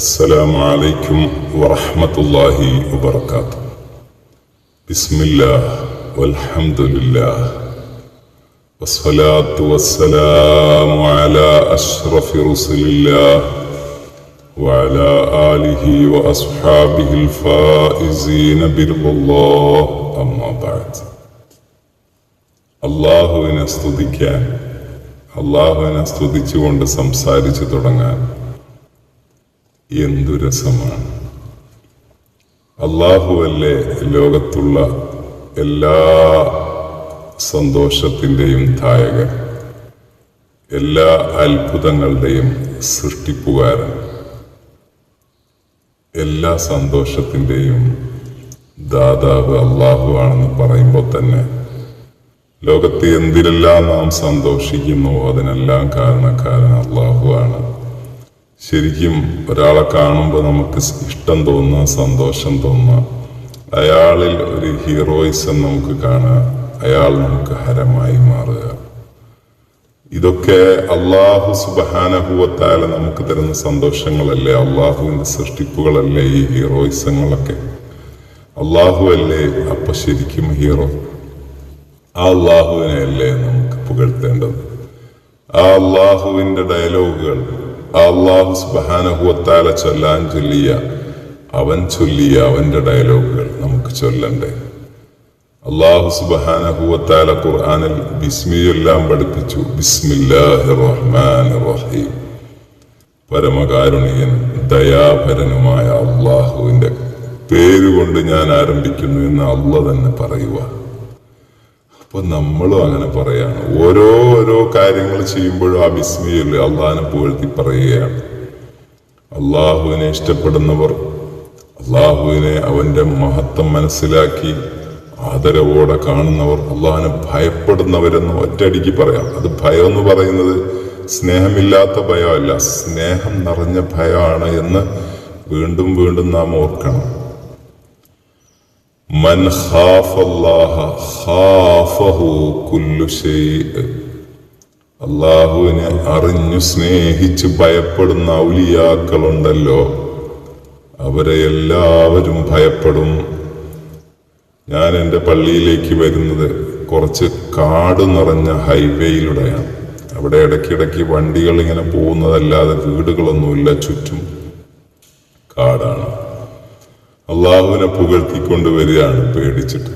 السلام عليكم ورحمة الله وبركاته بسم الله والحمد لله والصلاة والسلام على أشرف رسل الله وعلى آله وأصحابه الفائزين برضا الله أما بعد അള്ളാഹുവിനെ സ്തുതിക്കാൻ അള്ളാഹുവിനെ സ്തുതിച്ചുകൊണ്ട് സംസാരിച്ചു തുടങ്ങാൻ എന്തു രസമാണ്. അള്ളാഹുവല്ലേ ലോകത്തുള്ള എല്ലാ സന്തോഷത്തിന്റെയും ധായകൻ എല്ലാ അത്ഭുതങ്ങളുടെയും സൃഷ്ടിപ്പുകാരൻ. എല്ലാ സന്തോഷത്തിന്റെയും ദാതാവ് അള്ളാഹു ആണെന്ന് പറയുമ്പോൾ തന്നെ ലോകത്ത് എന്തിനെല്ലാം നാം സന്തോഷിക്കുന്നു അതിനെല്ലാം കാരണക്കാരൻ അള്ളാഹു ആണ്. ശരിക്കും ഒരാളെ കാണുമ്പോൾ നമുക്ക് ഇഷ്ടം തോന്നുക സന്തോഷം തോന്നുക അയാളിൽ ഒരു ഹീറോയിസം നമുക്ക് കാണുക അയാൾ നമുക്ക് ഹരമായി മാറുക. ഇതൊക്കെ അള്ളാഹു സുബഹാനഹുവത്താല നമുക്ക് തരുന്ന സന്തോഷങ്ങളല്ലേ? അള്ളാഹുവിന്റെ സൃഷ്ടിപ്പുകളല്ലേ ഈ ഹീറോയിസങ്ങളൊക്കെ? അള്ളാഹു അല്ലേ അപ്പൊ ശരിക്കും ഹീറോ. ആ അള്ളാഹുവിനെ അല്ലേ നമുക്ക് പുകഴ്ത്തേണ്ടത്? ആ അള്ളാഹുവിന്റെ ഡയലോഗുകൾ അള്ളാഹു സുബാനഹുവത്താല ചൊല്ലാൻ ചൊല്ലിയ അവൻ ചൊല്ലിയ അവന്റെ ഡയലോഗുകൾ നമുക്ക് ചൊല്ലണ്ടേ. അള്ളാഹു സുബാനഹുവത്താല ഖുർആാനിൽ ബിസ്മിയെല്ലാം പഠിപ്പിച്ചു. ബിസ്മില്ലാഹി റഹ്മാൻ റഹീം പരമകാരുണികൻ ദയാപരനുമായ അള്ളാഹുവിന്റെ പേരുകൊണ്ട് ഞാൻ ആരംഭിക്കുന്നു എന്ന് അള്ള തന്നെ പറയുക അപ്പൊ നമ്മളും അങ്ങനെ പറയാണ്. ഓരോ ഓരോ കാര്യങ്ങൾ ചെയ്യുമ്പോഴും ആ ബിസ്മിയിൽ അള്ളാഹിനെ പുകഴ്ത്തി പറയുകയാണ്. അള്ളാഹുവിനെ ഇഷ്ടപ്പെടുന്നവർ അള്ളാഹുവിനെ അവന്റെ മഹത്വം മനസ്സിലാക്കി ആദരവോടെ കാണുന്നവർ അള്ളാഹിനെ ഭയപ്പെടുന്നവരെന്ന് ഒറ്റയടിക്ക് പറയാം. അത് ഭയം എന്ന് പറയുന്നത് സ്നേഹമില്ലാത്ത ഭയമല്ല. സ്നേഹം നിറഞ്ഞ ഭയമാണ് എന്ന് വീണ്ടും വീണ്ടും നാം ഓർക്കണം. മൻ الله ഖാഫഹു കുല്ലു അള്ളാഹുവിനെ അറിഞ്ഞു സ്നേഹിച്ച് ഭയപ്പെടുന്ന ഔലിയാക്കളുണ്ടല്ലോ. അവരെ എല്ലാവരും ഭയപ്പെടും. ഞാൻ എന്റെ പള്ളിയിലേക്ക് വരുന്നത് കുറച്ച് കാട് നിറഞ്ഞ ഹൈവേയിലൂടെയാണ്. അവിടെ ഇടയ്ക്കിടയ്ക്ക് വണ്ടികൾ ഇങ്ങനെ പോകുന്നതല്ലാതെ വീടുകളൊന്നുമില്ല ചുറ്റും കാടാണ്. അള്ളാഹുവിനെ പുകഴ്ത്തിക്കൊണ്ട് വരികയാണ് പേടിച്ചിട്ട്.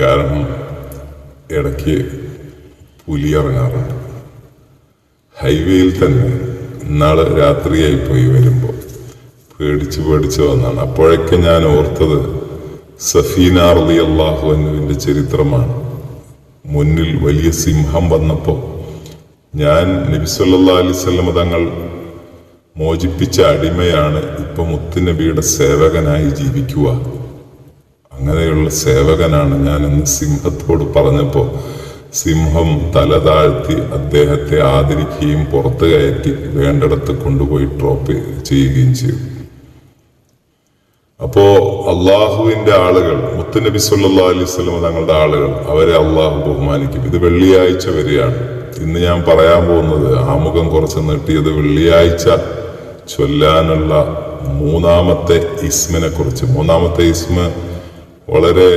കാരണം ഇടയ്ക്ക് പുലി ഇറങ്ങാറുണ്ട് ഹൈവേയിൽ തന്നെ ഇന്നാൾ രാത്രിയായി പോയി വരുമ്പോൾ. പേടിച്ച് പേടിച്ച് വന്നാണ്. അപ്പോഴൊക്കെ ഞാൻ ഓർത്തത് സഫീന അർലി അള്ളാഹു എന്നുവിന്റെ ചരിത്രമാണ്. മുന്നിൽ വലിയ സിംഹം വന്നപ്പോൾ ഞാൻ നബിസ്വല്ലാ അലൈവല്ലമ തങ്ങൾ മോചിപ്പിച്ച അടിമയാണ് ഇപ്പൊ മുത്തുനബിയുടെ സേവകനായി ജീവിക്കുക. അങ്ങനെയുള്ള സേവകനാണ് ഞാൻ ഇന്ന് സിംഹത്തോട് പറഞ്ഞപ്പോൾ സിംഹം തല താഴ്ത്തി അദ്ദേഹത്തെ ആദരിക്കുകയും പുറത്തു കയറ്റി വേണ്ടിടത്ത് കൊണ്ടുപോയി ഡ്രോപ്പ് ചെയ്യുകയും ചെയ്തു. അപ്പോ അള്ളാഹുവിന്റെ ആളുകൾ മുത്തുനബി സല്ലാ അലൈഹി സ്വലം തങ്ങളുടെ ആളുകൾ അവരെ അള്ളാഹു ബഹുമാനിക്കും. ഇത് വെള്ളിയാഴ്ച വരെയാണ്. ഇന്ന് ഞാൻ പറയാൻ പോകുന്നത് ആമുഖം കുറച്ച് നീട്ടിയത് വെള്ളിയാഴ്ച ചൊല്ലാനുള്ള മൂന്നാമത്തെ ഇസ്മിനെ കുറിച്ച് മൂന്നാമത്തെ ഇസ്മ വളരെ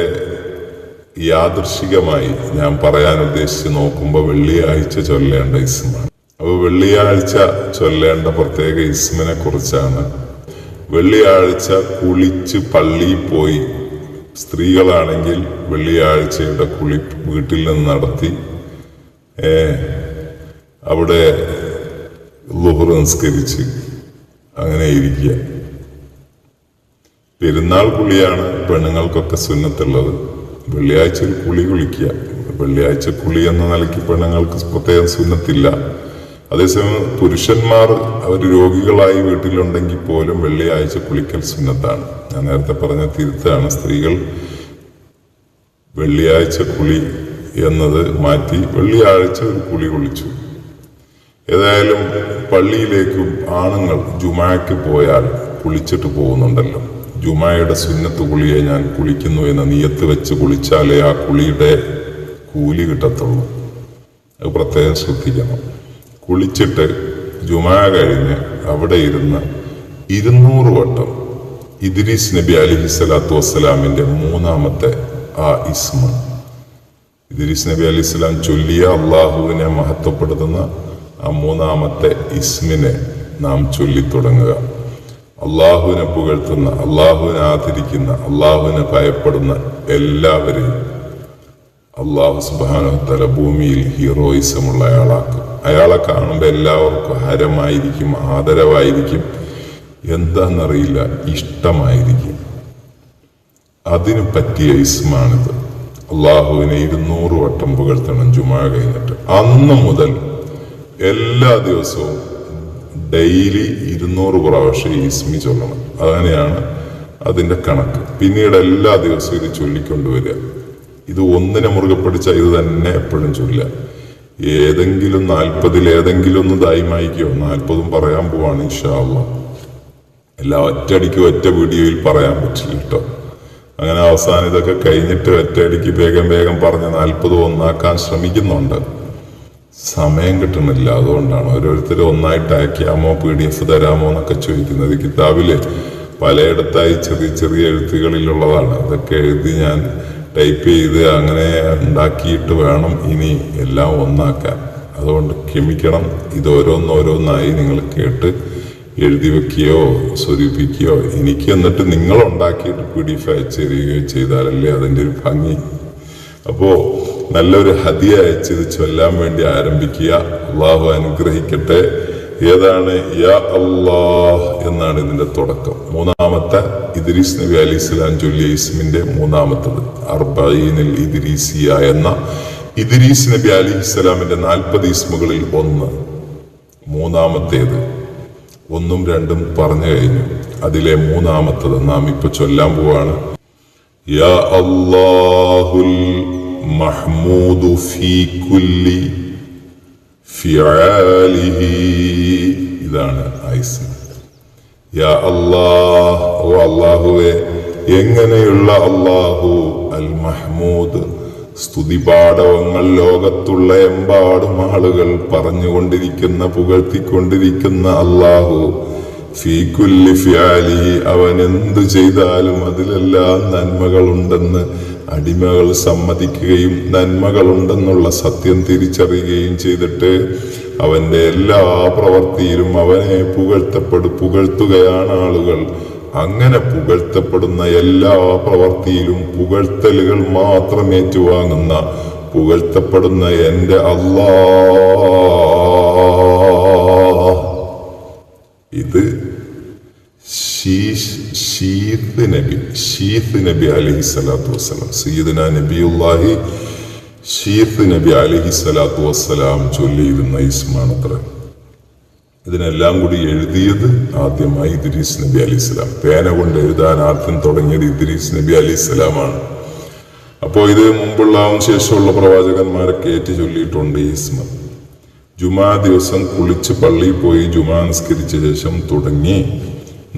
യാദൃശികമായി ഞാൻ പറയാൻ ഉദ്ദേശിച്ച് നോക്കുമ്പോൾ വെള്ളിയാഴ്ച ചൊല്ലേണ്ട ഇസ്മാണ്. അപ്പോൾ വെള്ളിയാഴ്ച ചൊല്ലേണ്ട പ്രത്യേക ഇസ്മിനെ കുറിച്ചാണ് വെള്ളിയാഴ്ച കുളിച്ച് പള്ളിയിൽ പോയി സ്ത്രീകളാണെങ്കിൽ വെള്ളിയാഴ്ചയുടെ കുളി വീട്ടിൽ നിന്ന് നടത്തി അവിടെ ലുഹർ നിസ്കരിച്ച് അങ്ങനെ ഇരിക്കുക പെരുന്നാൾ കുളിയാണ് പെണ്ണുങ്ങൾക്കൊക്കെ സുന്നത്തുള്ളത്. വെള്ളിയാഴ്ച ഒരു കുളി കുളിക്കുക. വെള്ളിയാഴ്ച കുളി എന്ന നിലയ്ക്ക് പെണ്ണുങ്ങൾക്ക് പ്രത്യേകം സുന്നത്തില്ല. അതേസമയം പുരുഷന്മാർ അവർ രോഗികളായി വീട്ടിലുണ്ടെങ്കിൽ പോലും വെള്ളിയാഴ്ച കുളിക്കൽ സുന്നത്താണ്. ഞാൻ നേരത്തെ പറഞ്ഞ തിരുത്താണ്. സ്ത്രീകൾ വെള്ളിയാഴ്ച കുളി എന്നത് മാറ്റി വെള്ളിയാഴ്ച ഒരു കുളി കുളിച്ചു. ഏതായാലും പള്ളിയിലേക്കും ആണുങ്ങൾ ജുമാക്ക് പോയാൽ കുളിച്ചിട്ട് പോകുന്നുണ്ടല്ലോ. ജുമായുടെ സുന്നത്ത് കുളിയെ ഞാൻ കുളിക്കുന്നു എന്ന നീയത്ത് വെച്ച് കുളിച്ചാലേ ആ കുളിയുടെ കൂലി കിട്ടത്തുള്ളൂ. അത് പ്രത്യേകം ശ്രദ്ധിക്കണം. കുളിച്ചിട്ട് ജുമാ കഴിഞ്ഞ് അവിടെ ഇരുന്ന് ഇരുന്നൂറ് വട്ടം ഇദ്രീസ് നബി അലഹി സ്വലാത്തു വസ്സലാമിന്റെ മൂന്നാമത്തെ ആ ഇസ്മ. ഇദ്രീസ് നബി അലി സ്വലാം ചൊല്ലിയ അള്ളാഹുവിനെ മഹത്വപ്പെടുത്തുന്ന ആ മൂന്നാമത്തെ ഇസ്മിനെ നാം ചൊല്ലിത്തുടങ്ങുക അള്ളാഹുവിനെ പുകഴ്ത്തുന്ന അള്ളാഹുവിനെ ആദരിക്കുന്ന അള്ളാഹുവിനെ ഭയപ്പെടുന്ന എല്ലാവരെയും അള്ളാഹു സുബാനോത്തല ഭൂമിയിൽ ഹീറോയിസമുള്ള അയാളാക്കും. അയാളെ കാണുമ്പോൾ എല്ലാവർക്കും ഹരമായിരിക്കും ആദരവായിരിക്കും. എന്താണെന്നറിയില്ല ഇഷ്ടമായിരിക്കും. അതിനു പറ്റിയ ഇസ്മാണിത്. അള്ളാഹുവിനെ ഇരുന്നൂറ് വട്ടം പുകഴ്ത്തണം ജുമാ കഴിഞ്ഞിട്ട്. അന്ന് മുതൽ എല്ലാ ദിവസവും ഡെയിലി ഇരുന്നൂറ് പ്രാവശ്യം ഈസ്മി ചൊല്ലണം. അങ്ങനെയാണ് അതിന്റെ കണക്ക്. പിന്നീട് എല്ലാ ദിവസവും ഇത് ചൊല്ലിക്കൊണ്ടുവരിക ഇത് ഒന്നിനെ മുറുകെ പിടിച്ച ഇത് തന്നെ എപ്പോഴും ചൊല്ലുക. ഏതെങ്കിലും നാൽപ്പതിൽ ഏതെങ്കിലും ഒന്ന് ദായിമായിക്കോ നാൽപ്പതും പറയാൻ പോവാണ് ഇൻഷാല്ല എല്ലാ ഒറ്റയടിക്ക് ഒറ്റ വീഡിയോയിൽ പറയാൻ പറ്റില്ല കേട്ടോ. അങ്ങനെ അവസാനം ഇതൊക്കെ കഴിഞ്ഞിട്ട് ഒറ്റയടിക്ക് വേഗം വേഗം പറഞ്ഞ് നാൽപ്പത് ഒന്നാക്കാൻ ശ്രമിക്കുന്നുണ്ട്. സമയം കിട്ടുന്നില്ല. അതുകൊണ്ടാണ് ഓരോരുത്തർ ഒന്നായിട്ട് അയക്കാമോ പി ഡി എഫ് തരാമോ എന്നൊക്കെ ചോദിക്കുന്നത് കിതാബിൽ. പലയിടത്തായി ചെറിയ ചെറിയ എഴുത്തുകളിലുള്ളതാണ്. അതൊക്കെ എഴുതി ഞാൻ ടൈപ്പ് ചെയ്ത് അങ്ങനെ ഉണ്ടാക്കിയിട്ട് വേണം ഇനി എല്ലാം ഒന്നാക്കാൻ. അതുകൊണ്ട് ക്ഷമിക്കണം. ഇത് ഓരോന്നോരോന്നായി നിങ്ങൾ കേട്ട് എഴുതി വെക്കുകയോ സ്വരൂപിക്കുകയോ എനിക്ക് എന്നിട്ട് നിങ്ങൾ ഉണ്ടാക്കിയിട്ട് പി ഡി എഫ് അയച്ചു തരികയോ ചെയ്താലല്ലേ അതിന്റെ ഒരു ഭംഗി. അപ്പോ നല്ലൊരു ഹതിയ അയച്ച് ഇത് ചൊല്ലാൻ വേണ്ടി ആരംഭിക്കുക. അള്ളാഹു അനുഗ്രഹിക്കട്ടെ. ഏതാണ് യാ അള്ളാഹ് എന്നാണ് ഇതിന്റെ തുടക്കം. മൂന്നാമത്തെ ഇദ്രീസ് നബി അലി ഇസ്ലാം ചൊല്ലിയ ഇസ്മിന്റെ മൂന്നാമത്തത്. അർബൈനിൽ ഇദ്രീസിയ എന്ന ഇദ്രീസ് നബി അലി ഇസ്ലാമിന്റെ നാൽപ്പത് ഇസ്മുകളിൽ ഒന്ന്. മൂന്നാമത്തേത് ഒന്നും രണ്ടും പറഞ്ഞു കഴിഞ്ഞു. അതിലെ മൂന്നാമത്തത് നാം ഇപ്പൊ ചൊല്ലാൻ പോവാണ്. യാ അള്ളാഹുൽ المحمود في كل فعاله ഇതാണ് ഐസ് യാ അല്ലാഹ് ഓ അള്ളാഹുവെ എങ്ങനെയുള്ള അള്ളാഹു അൽ മഹ്മൂദ് സ്തുതിപാഠവങ്ങൾ ലോകത്തുള്ള എമ്പാടും ആളുകൾ പറഞ്ഞുകൊണ്ടിരിക്കുന്ന പുകഴ്ത്തിക്കൊണ്ടിരിക്കുന്ന അള്ളാഹു ഫീക്കുല്ലി ഫിയാലി അവൻ എന്തു ചെയ്താലും അതിലെല്ലാം നന്മകളുണ്ടെന്ന് അടിമകൾ സമ്മതിക്കുകയും നന്മകളുണ്ടെന്നുള്ള സത്യം തിരിച്ചറിയുകയും ചെയ്തിട്ട് അവന്റെ എല്ലാ പ്രവൃത്തിയിലും അവനെ പുകഴ്ത്തപ്പെടു പുകഴ്ത്തുകയാണ് ആളുകൾ. അങ്ങനെ പുകഴ്ത്തപ്പെടുന്ന എല്ലാ പ്രവൃത്തിയിലും പുകഴ്ത്തലുകൾ മാത്രം ഏറ്റുവാങ്ങുന്ന പുകഴ്ത്തപ്പെടുന്ന എന്റെ അല്ലാ ഇത് ശീഷ് ഷീത്ത് നബി ഷീത്ത് നബി അലഹി സ്വലാത്തു വസ്സലാം. സീദന നബിയുല്ലാഹി ഷീത്ത് നബി അലഹി സ്വലാത്തു വസ്സലാം ചൊല്ലിയിരുന്ന ഇസ്മാണത്ര. ഇതിനെല്ലാം കൂടി എഴുതിയത് ആദ്യമായി ഇദ്രീസ് നബി അലി സ്വലാം. പേന കൊണ്ട് എഴുതാൻ ആദ്യം തുടങ്ങിയത് ഇദ്രീസ് നബി അലി സ്വലാമാണ്. അപ്പോൾ ഇത് മുമ്പുള്ളവും ശേഷമുള്ള പ്രവാചകന്മാരൊക്കെ ഏറ്റു ചൊല്ലിയിട്ടുണ്ട് ഈസ്മ ജുമാ ദിവസം കുളിച്ച് പള്ളിയിൽ പോയി ജുമാ നിസ്കരിച്ച ശേഷം തുടങ്ങി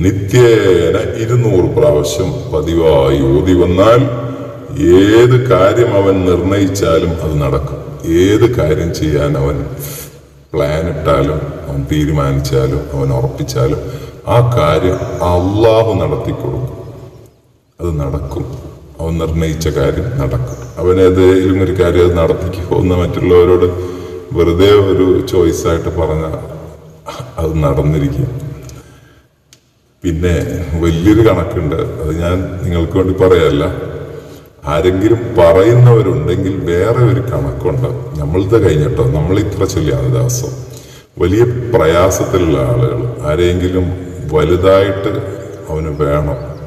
നിത്യേന ഇരുന്നൂറ് പ്രാവശ്യം പതിവായി ഓതി വന്നാൽ ഏത് കാര്യം അവൻ നിർണയിച്ചാലും അത് നടക്കും. ഏത് കാര്യം ചെയ്യാൻ അവൻ പ്ലാൻ ഇട്ടാലും അവൻ തീരുമാനിച്ചാലും അവൻ ഉറപ്പിച്ചാലും ആ കാര്യം അള്ളാഹു നടത്തിക്കൊടുക്കും അത് നടക്കും. അവൻ നിർണയിച്ച കാര്യം നടക്കും. അവൻ ഏതെങ്കിലും ഒരു കാര്യം അത് നടത്തിക്കോ എന്ന് മറ്റുള്ളവരോട് വെറുതെ ഒരു ചോയ്സായിട്ട് പറഞ്ഞാൽ പറഞ്ഞ അത് നടന്നിരിക്കും. പിന്നെ വലിയൊരു കണക്കുണ്ട്. അത് ഞാൻ നിങ്ങൾക്ക് വേണ്ടി പറയല്ല. ആരെങ്കിലും പറയുന്നവരുണ്ടെങ്കിൽ വേറെ ഒരു കണക്കുണ്ട്. നമ്മളത് കഴിഞ്ഞിട്ടോ നമ്മൾ ഇത്ര ചൊല്ലിയാണ് ദിവസം വലിയ പ്രയാസത്തിലുള്ള ആളുകൾ. ആരെങ്കിലും വലുതായിട്ട് അവന് വേണം.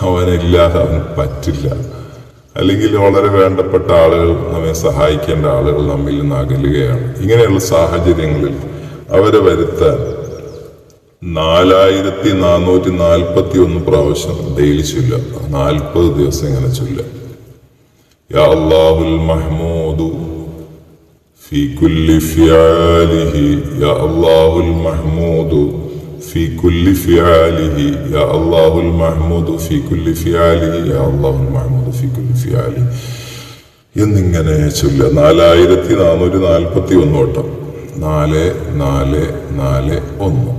അവനില്ലാതെ അവന് പറ്റില്ല. അല്ലെങ്കിൽ വളരെ വേണ്ടപ്പെട്ട ആളുകൾ നമ്മെ സഹായിക്കേണ്ട ആളുകൾ നമ്മിൽ നിന്ന് അകലുകയാണ്. ഇങ്ങനെയുള്ള സാഹചര്യങ്ങളിൽ അവരെ വരുത്താൻ നാലായിരത്തി നാനൂറ്റി നാൽപ്പത്തി ഒന്ന് പ്രാവശ്യം ഡെയിലി ചൊല്ല നാൽപ്പത് ദിവസം ഇങ്ങനെ ചൊല്ല യാ അല്ലാഹുൽ മഹ്മൂദു في كل فعاله يا الله المحمود في كل فعاله يا الله المحمود في كل فعاله يا الله المحمود في كل فعاله എന്നിങ്ങനെ ചൊല്ല നാലായിരത്തി നാനൂറ്റി നാൽപ്പത്തി ഒന്ന് വട്ടം നാല് നാല് നാല് ഒന്ന്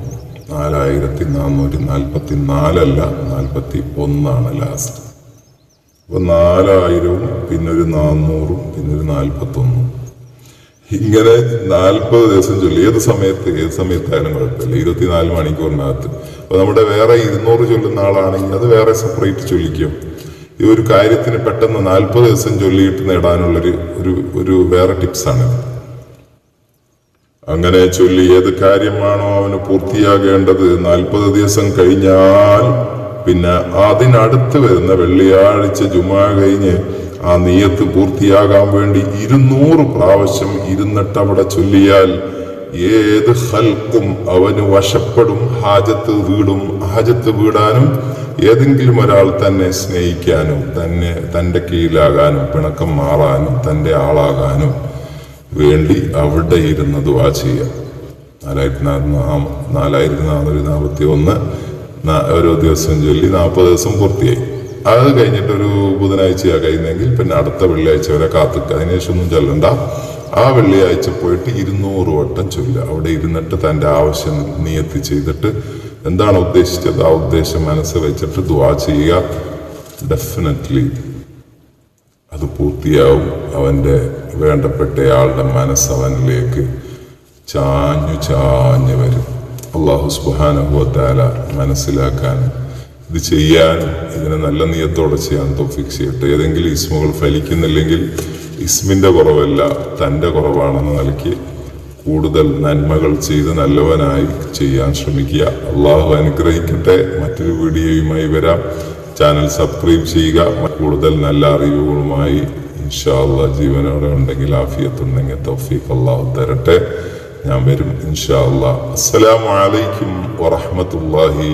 നാലായിരത്തി നാനൂറ്റി നാൽപ്പത്തി നാലല്ല നാൽപ്പത്തി ഒന്നാണ് ലാസ്റ്റ് അപ്പൊ നാലായിരവും പിന്നൊരു നാന്നൂറും പിന്നെ ഒരു നാൽപ്പത്തൊന്നും ഇങ്ങനെ നാൽപ്പത് ദിവസം ചൊല്ലി. ഏത് സമയത്ത് ഏത് സമയത്തായാലും കുഴപ്പമില്ല. ഇരുപത്തിനാല് മണിക്കൂറിനകത്ത്. അപ്പൊ നമ്മുടെ വേറെ ഇരുന്നൂറ് ചൊല്ലുന്ന ആളാണെങ്കിൽ അത് വേറെ സെപ്പറേറ്റ് ചൊല്ലിക്കും. ഈ ഒരു കാര്യത്തിന് പെട്ടെന്ന് നാൽപ്പത് ദിവസം ചൊല്ലിയിട്ട് നേടാനുള്ളൊരു ഒരു ഒരു വേറെ ടിപ്സാണ് അങ്ങനെ ചൊല്ലി ഏത് കാര്യമാണോ അവന് പൂർത്തിയാകേണ്ടത് നാൽപ്പത് ദിവസം കഴിഞ്ഞാൽ പിന്നെ അതിനടുത്ത് വരുന്ന വെള്ളിയാഴ്ച ജുമാ കഴിഞ്ഞ് ആ നീയത്ത് പൂർത്തിയാകാൻ വേണ്ടി ഇരുന്നൂറ് പ്രാവശ്യം ഇരുന്നിട്ട് അവിടെ ചൊല്ലിയാൽ ഏത് ഹൽക്കും അവന് വശപ്പെടും ഹാജത്ത് വീടും ഹാജത്ത് വീടാനും ഏതെങ്കിലും ഒരാൾ തന്നെ സ്നേഹിക്കാനും തന്നെ തന്റെ കീഴിലാകാനും പിണക്കം മാറാനും തന്റെ ആളാകാനും. വേണ്ടി അവിടെ ഇരുന്ന് ദുവാ ചെയ്യുക. നാലായിരത്തി നാലായിരത്തി നാനൂറ്റി നാൽപ്പത്തി ഒന്ന് ഓരോ ദിവസം ചൊല്ലി നാൽപ്പത് ദിവസം പൂർത്തിയായി. അത് കഴിഞ്ഞിട്ടൊരു ബുധനാഴ്ചയാണ് കഴിയുന്നെങ്കിൽ പിന്നെ അടുത്ത വെള്ളിയാഴ്ച വരെ കാത്തുക്ക അതിനുശേഷം ഒന്നും ചൊല്ലണ്ട. ആ വെള്ളിയാഴ്ച പോയിട്ട് ഇരുന്നൂറ് വട്ടം ചൊല്ലുക. അവിടെ ഇരുന്നിട്ട് തന്റെ ആവശ്യം നിയത്തി ചെയ്തിട്ട് എന്താണ് ഉദ്ദേശിച്ചത്? ആ ഉദ്ദേശം മനസ്സ് വെച്ചിട്ട് ദുവാ ചെയ്യുക. ഡെഫിനറ്റ്ലി അത് പൂർത്തിയാവും. അവന്റെ വേണ്ടപ്പെട്ടയാളുടെ മനസ്സവനിലേക്ക് ചാഞ്ഞു ചാഞ്ഞു വരും. അള്ളാഹു സുബാനുഭവത്താല മനസ്സിലാക്കാൻ ഇത് ചെയ്യാൻ ഇതിനെ നല്ല നിയത്തോടെ ചെയ്യാൻ തോഫിക് ചെയ്യട്ടെ. ഏതെങ്കിലും ഇസ്മുകൾ ഫലിക്കുന്നില്ലെങ്കിൽ ഇസ്മിന്റെ കുറവല്ല തന്റെ കുറവാണെന്ന് നൽകി കൂടുതൽ നന്മകൾ ചെയ്ത് നല്ലവനായി ചെയ്യാൻ ശ്രമിക്കുക. അള്ളാഹു അനുഗ്രഹിക്കട്ടെ. മറ്റൊരു വീഡിയോയുമായി വരാം. ചാനൽ സബ്സ്ക്രൈബ് ചെയ്യുക. കൂടുതൽ നല്ല അറിവുകളുമായി ഇൻഷാല്ല ജീവനോടെ ഉണ്ടെങ്കിൽ ആഫിയത്തുണ്ടെങ്കിൽ തൗഫീഖ് അള്ളാഹു തരട്ടെ. ഞാൻ വരും ഇൻഷാല്ല അള്ളാഹ് അസ്സലാമു അലൈക്കും വറഹ്മത്തുള്ളാഹി